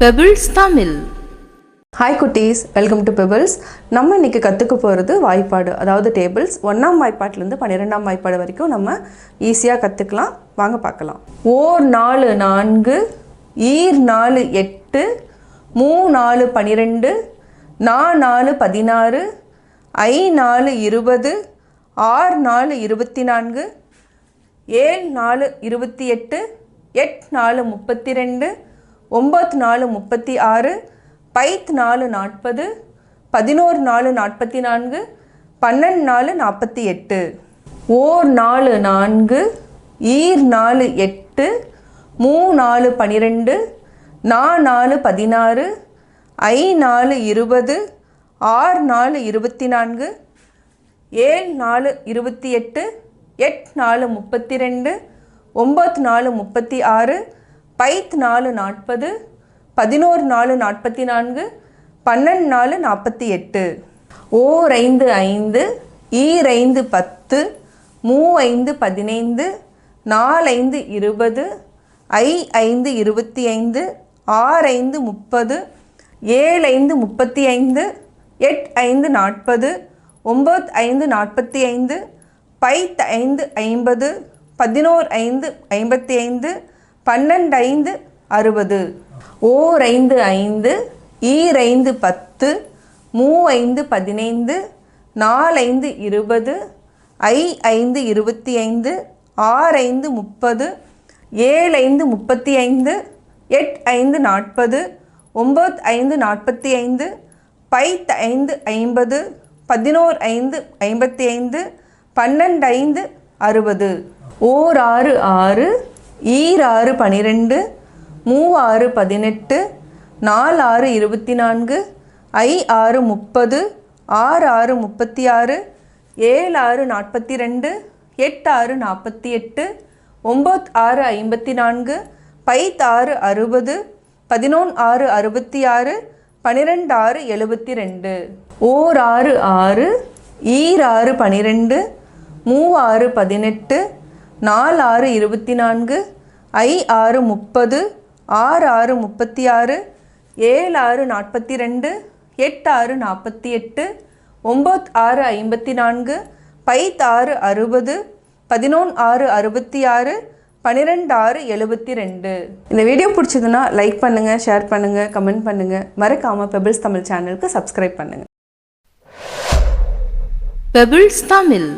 Pebbles Tamil hi குட்டீஸ். Welcome to Pebbles நம்ம இன்றைக்கி கற்றுக்க போகிறது வாய்ப்பாடு அதாவது டேபிள்ஸ் ஒன்றாம் வாய்ப்பாட்டிலேருந்து பன்னிரெண்டாம் வாய்ப்பாடு வரைக்கும் நம்ம ஈஸியாக கற்றுக்கலாம் வாங்க பார்க்கலாம். ஓர் நாலு நான்கு ஈர் நாலு எட்டு மூ நாலு பன்னிரெண்டு நா நாலு பதினாறு ஐ நாலு இருபது ஆறு நாலு இருபத்தி நான்கு ஏழு நாலு இருபத்தி எட்டு எட் நாலு முப்பத்தி ரெண்டு ஒம்பத்து நாலு முப்பத்தி ஆறு பைத் நாலு நாற்பது பதினோரு நாலு நாற்பத்தி நான்கு பன்னெண்டு நாலு நாற்பத்தி எட்டு ஓர் நாலு நான்கு ஈர் நாலு எட்டு மூ நாலு பன்னிரெண்டு நா நாலு பதினாறு ஐ நாலு இருபது ஆறு நாலு இருபத்தி நான்கு ஏழு நாலு இருபத்தி எட்டு எட் நாலு முப்பத்தி ரெண்டு ஒம்பத்து நாலு முப்பத்தி ஆறு பைத் நாலு நாற்பது பதினோரு நாலு நாற்பத்தி நான்கு பன்னெண்டு நாலு நாற்பத்தி எட்டு. ஓர் ஐந்து ஐந்து ஈரைந்து ஐந்து பத்து மூ ஐந்து பதினைந்து நாலைந்து இருபது ஐ ஐந்து இருபத்தி ஐந்து ஆறு ஐந்து முப்பது ஏழு ஐந்து முப்பத்தி ஐந்து எட் ஐந்து நாற்பது ஒம்பது ஐந்து நாற்பத்தி ஐந்து பைத் ஐந்து ஐம்பது பதினோரு ஐந்து ஐம்பத்தி ஐந்து பன்னெண்டு ஐந்து அறுபது. ஓர் ஐந்து ஐந்து ஈரைந்து பத்து மூ ஐந்து பதினைந்து நாலைந்து இருபது ஐ ஐந்து இருபத்தி ஐந்து ஆறு ஐந்து முப்பது ஏழு ஐந்து முப்பத்தி ஐந்து எட் ஐந்து நாற்பது ஒம்பது ஐந்து நாற்பத்தி ஐந்து பைத் ஐந்து ஐம்பது பதினோரு ஐந்து ஐம்பத்தி ஐந்து பன்னெண்டு ஐந்து அறுபது. ஓர் ஆறு ஆறு ஈர் ஆறு பனிரெண்டு மூவாறு பதினெட்டு நாலு ஆறு இருபத்தி நான்கு ஐ ஆறு முப்பது ஆறு ஆறு முப்பத்தி ஆறு ஏழு ஆறு நாற்பத்தி ரெண்டு எட்டு ஆறு நாற்பத்தி எட்டு ஒம்பது ஆறு ஐம்பத்தி நான்கு பைத் ஆறு அறுபது பதினொன்று ஆறு அறுபத்தி ஆறு பன்னிரெண்டு ஆறு எழுபத்தி ரெண்டு ஓர் ஆறு ஆறு ஈர் ஆறு பனிரெண்டு மூவாறு பதினெட்டு நாலு ஆறு இருபத்தி நான்கு ஐ ஆறு முப்பது ஆறு ஆறு முப்பத்தி ஆறு ஏழு ஆறு நாற்பத்தி ரெண்டு எட்டு ஆறு நாற்பத்தி எட்டு ஒம்பது ஆறு ஐம்பத்தி நான்கு பைத் ஆறு அறுபது பதினொன்று ஆறு அறுபத்தி ஆறு பன்னிரெண்டு ஆறு எழுபத்தி ரெண்டு. இந்த வீடியோ பிடிச்சதுன்னா லைக் பண்ணுங்கள் ஷேர் பண்ணுங்கள் கமெண்ட் பண்ணுங்கள் மறக்காமல் பெபிள்ஸ் தமிழ் சேனலுக்கு சப்ஸ்கிரைப் பண்ணுங்கள் பெபிள்ஸ் தமிழ்.